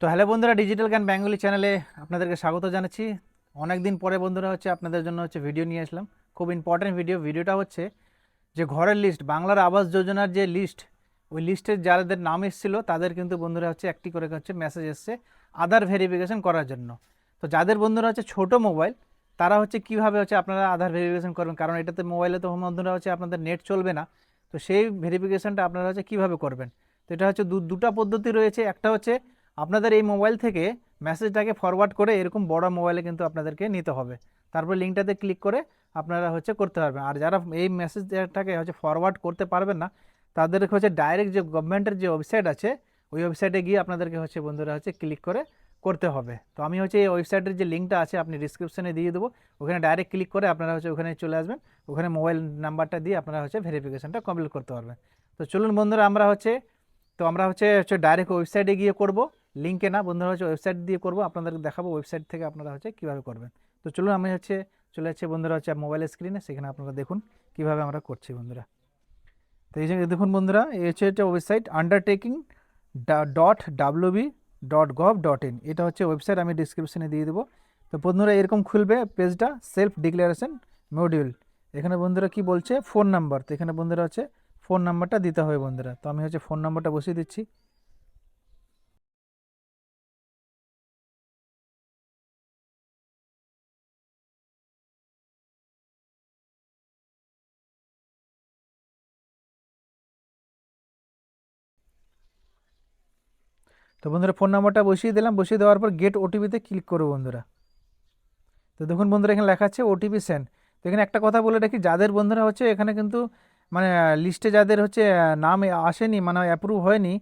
তো হ্যালো বন্ধুরা ডিজিটাল জ্ঞান বেঙ্গলি চ্যানেলে আপনাদেরকে স্বাগত জানাচ্ছি। অনেক দিন পরে বন্ধুরা হচ্ছে আপনাদের জন্য হচ্ছে ভিডিও নিয়ে আসলাম। খুব ইম্পর্টেন্ট ভিডিও ভিডিওটা হচ্ছে যে ঘরের লিস্ট বাংলার আবাস যোজনার যে লিস্ট ওই লিস্টের যাদের নাম এসেছিল, তাদের কিন্তু বন্ধুরা হচ্ছে একটি করে হচ্ছে মেসেজ এসছে আধার ভেরিফিকেশন করার জন্য। তো যাদের বন্ধুরা হচ্ছে ছোট মোবাইল তারা হচ্ছে কীভাবে হচ্ছে আপনারা আধার ভেরিফিকেশন করবেন? কারণ এটাতে মোবাইলে তো বন্ধুরা হচ্ছে আপনাদের নেট চলবে না। তো সেই ভেরিফিকেশনটা আপনারা হচ্ছে কীভাবে করবেন? তো এটা হচ্ছে দু, দুটা পদ্ধতি রয়েছে। একটা হচ্ছে আপনাদের এই মোবাইল থেকে মেসেজটাকে ফরওয়ার্ড করে এরকম বড় মোবাইলে কিন্তু আপনাদেরকে নিতে হবে। তারপর লিঙ্কটাতে ক্লিক করে আপনারা হচ্ছে করতে পারবেন। আর যারা এই মেসেজটাকে হচ্ছে ফরওয়ার্ড করতে পারবেন না, তাদের হচ্ছে ডাইরেক্ট যে গভর্নমেন্টের যে ওয়েবসাইট আছে, ওই ওয়েবসাইটে গিয়ে আপনাদেরকে হচ্ছে বন্ধুরা হচ্ছে ক্লিক করে করতে হবে। তো আমি হচ্ছে এই ওয়েবসাইটের যে লিঙ্কটা আছে, আপনি ডিসক্রিপশনে দিয়ে দেবো। ওখানে ডাইরেক্ট ক্লিক করে আপনারা হচ্ছে ওখানে চলে আসবেন। ওখানে মোবাইল নাম্বারটা দিয়ে আপনারা হচ্ছে ভেরিফিকেশানটা কমপ্লিট করতে পারবেন। তো চলুন বন্ধুরা, আমরা হচ্ছে, তো আমরা হচ্ছে হচ্ছে ডাইরেক্ট ওয়েবসাইটে গিয়ে করব। লিঙ্কে না, বন্ধুরা হচ্ছে ওয়েবসাইট দিয়ে করব, আপনাদেরকে দেখাবো ওয়েবসাইট থেকে আপনারা হচ্ছে কীভাবে করবেন। তো চলুন আমি হচ্ছে, চলে যাচ্ছে বন্ধুরা হচ্ছে মোবাইলের স্ক্রিনে সেখানে আপনারা দেখুন কীভাবে আমরা করছি বন্ধুরা। তো এই যে দেখুন বন্ধুরা, এই হচ্ছে একটা website undertaking dot WB dot gov dot in এটা হচ্ছে ওয়েবসাইট আমি ডিসক্রিপশানে দিয়ে দেবো। তো বন্ধুরা এরকম খুলবে পেজটা সেলফ ডিক্লারেশন মডিউল এখানে বন্ধুরা কি বলছে? ফোন নাম্বার তো এখানে বন্ধুরা হচ্ছে ফোন নাম্বারটা দিতে হবে বন্ধুরা। তো আমি হচ্ছে ফোন নাম্বারটা বসিয়ে দিচ্ছি। তো বন্ধুরা ফোন নাম্বারটা বসিয়ে দিলাম। বসিয়ে দেওয়ার পর গেট ওটিপিতে ক্লিক করব বন্ধুরা। তো দেখুন বন্ধুরা এখানে লেখা আছে ওটিপি সেন্ড তো এখানে একটা কথা বলে রাখি যাদের বন্ধুরা হচ্ছে এখানে কিন্তু মানে লিস্টে যাদের হচ্ছে নাম আসেনি মানে অ্যাপ্রুভ হয়নি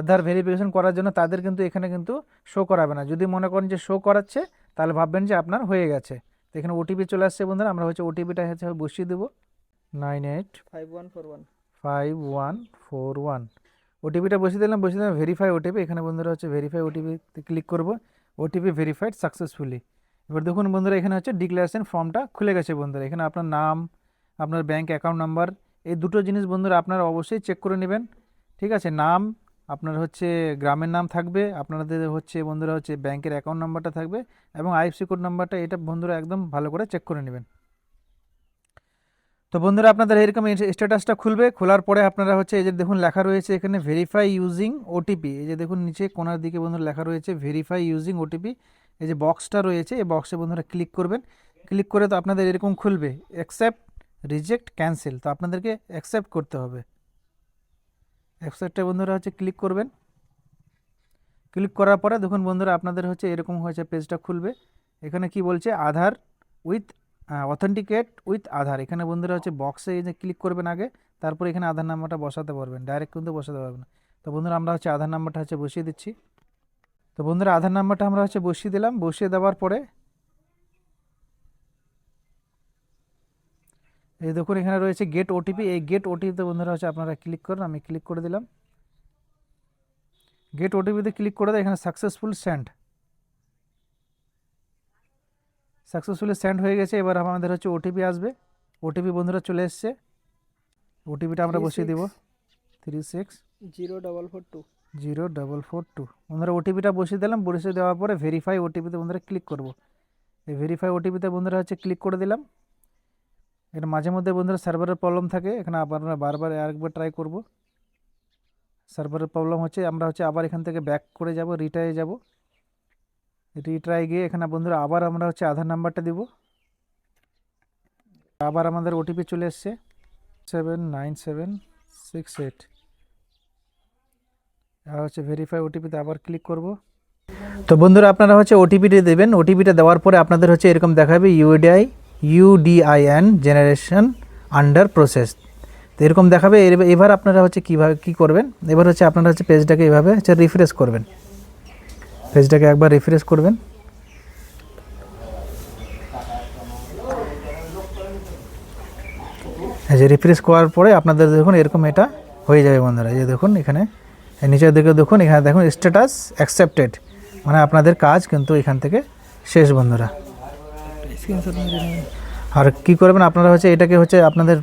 আধার ভেরিফিকেশন করার জন্য তাদের কিন্তু এখানে কিন্তু শো করাবে না। যদি মনে করেন যে শো করাচ্ছে তাহলে ভাববেন যে আপনার হয়ে গেছে। তো এখানে ওটিপি চলে আসছে বন্ধুরা আমরা হচ্ছে ওটিপিটা হচ্ছে বসিয়ে দেবো। Nine eight five one four one five one four one ওটিপিটা বসিয়ে দিলাম বসিয়ে দিলাম ভেরিফাই ওটিপি এখানে বন্ধুরা হচ্ছে ভেরিফাই ওটিপিতে ক্লিক করব। ওটিপি ভেরিফাইড সাকসেসফুলি এবার দেখুন বন্ধুরা, এখানে হচ্ছে ডিক্লারেশন ফর্মটা খুলে গেছে বন্ধুরা। এখানে আপনার নাম, আপনার ব্যাংক অ্যাকাউন্ট নাম্বার এই দুটো জিনিস বন্ধুরা আপনারা অবশ্যই চেক করে নেবেন। ঠিক আছে? নাম, আপনার হচ্ছে গ্রামের নাম থাকবে, আপনাদের হচ্ছে বন্ধুরা হচ্ছে ব্যাংকের অ্যাকাউন্ট নাম্বারটা থাকবে এবং আইএফসি কোড নাম্বারটা এটা বন্ধুরা একদম ভালো করে চেক করে নেবেন। তো বন্ধুরা, আপনাদের এরকম স্ট্যাটাসটা খুলবে, খোলার পরে আপনারা হচ্ছে এই যে দেখুন লেখা রয়েছে এখানে ভেরিফাই ইউজিং ওটিপি এই যে দেখুন নিচে কোনার দিকে বন্ধুরা লেখা রয়েছে ভেরিফাই ইউজিং ওটিপি এই যে বক্সটা রয়েছে, এই বক্সে বন্ধুরা ক্লিক করবেন। ক্লিক করে তো আপনাদের এরকম খুলবে অ্যাকসেপ্ট রিজেক্ট ক্যান্সেল তো আপনাদেরকে অ্যাকসেপ্ট করতে হবে। অ্যাকসেপ্টে বন্ধুরা হচ্ছে ক্লিক করবেন। ক্লিক করার পরে দেখুন বন্ধুরা আপনাদের হচ্ছে এরকম হয়েছে পেজটা খুলবে। এখানে কি বলছে, Aadhaar with authenticate with Aadhaar. এখানে বন্ধুরা হচ্ছে বক্সে এই যে ক্লিক করবেন আগে, তারপর এখানে আধার নাম্বারটা বসাতে পারবেন ডাইরেক্ট কিন্তু বসাতে পারবেন তো বন্ধুরা আমরা হচ্ছে আধার নাম্বারটা হচ্ছে বসিয়ে দিচ্ছি। তো বন্ধুরা আধার নাম্বারটা আমরা হচ্ছে বসিয়ে দিলাম, বসিয়ে দেওয়ার পরে এই দেখুন এখানে রয়েছে গেট ওটিপি এই গেট ওটিপিতে বন্ধুরা হচ্ছে আপনারা ক্লিক করুন, আমি ক্লিক করে দিলাম। গেট ওটিপিতে ক্লিক করে দেয়, এখানে সাকসেসফুল সেন্ড সাকসেসফুলি সেন্ড হয়ে গেছে। এবার আমাদের হচ্ছে ওটিপি আসবে। ওটিপি বন্ধুরা চলে এসছে। ওটিপিটা আমরা বসিয়ে দিব। Three six zero double four two zero double four two বন্ধুরা ওটিপিটা বসিয়ে দিলাম। বসিয়ে দেওয়ার পরে ভেরিফাই ওটিপিতে বন্ধুরা ক্লিক করব। এই ভেরিফাই ওটিপিতে বন্ধুরা হচ্ছে ক্লিক করে দিলাম। এটা মাঝে মধ্যে বন্ধুরা সার্ভারের প্রবলেম থাকে। এখানে আপনারা বারবার আরেকবার ট্রাই করব। সার্ভারের প্রবলেম হচ্ছে আমরা হচ্ছে আবার এখান থেকে ব্যাক করে যাব রিটায়ে যাব। রিট্রাই গিয়ে এখানে বন্ধুরা আবার আমরা হচ্ছে আধার নাম্বারটা দিব। আবার আমাদের ওটিপি চলে এসছে seven nine seven six eight আর হচ্ছে ভেরিফাই ওটিপিতে আবার ক্লিক করব। তো বন্ধুরা আপনারা হচ্ছে ওটিপিটা দেবেন। ওটিপিটা দেওয়ার পরে আপনাদের হচ্ছে এরকম দেখাবে UDI UDIN generation under process তো এরকম দেখাবে। এবার আপনারা হচ্ছে কীভাবে কী করবেন? এবার হচ্ছে আপনারা হচ্ছে পেজটাকে এভাবে হচ্ছে রিফ্রেশ করবেন। পেজটাকে একবার রিফ্রেশ করবেন। এই যে রিফ্রেশ করার পরে আপনাদের দেখুন এরকম এটা হয়ে যাবে বন্ধুরা। এই যে দেখুন এখানে নিচের দিকে দেখুন, এখানে দেখুন স্ট্যাটাস অ্যাকসেপ্টেড মানে আপনাদের কাজ কিন্তু এখান থেকে শেষ বন্ধুরা। আর কি করবেন, আপনারা হচ্ছে এটাকে হচ্ছে আপনাদের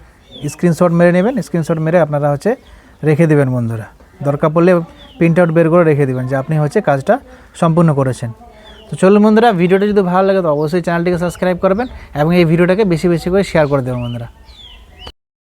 স্ক্রিনশট মেরে নেবেন। স্ক্রিনশট মেরে আপনারা হচ্ছে রেখে দেবেন বন্ধুরা। দরকার পড়লে প্রিন্ট আউট বের করে রেখে দেবেন যে আপনি হচ্ছে কাজটা সম্পূর্ণ করেছেন। তো চলুন বন্ধুরা, ভিডিওটা যদি ভালো লাগে তো অবশ্যই চ্যানেলটিকে সাবস্ক্রাইব করবেন এবং এই ভিডিওটাকে বেশি বেশি করে শেয়ার করে দেবেন বন্ধুরা।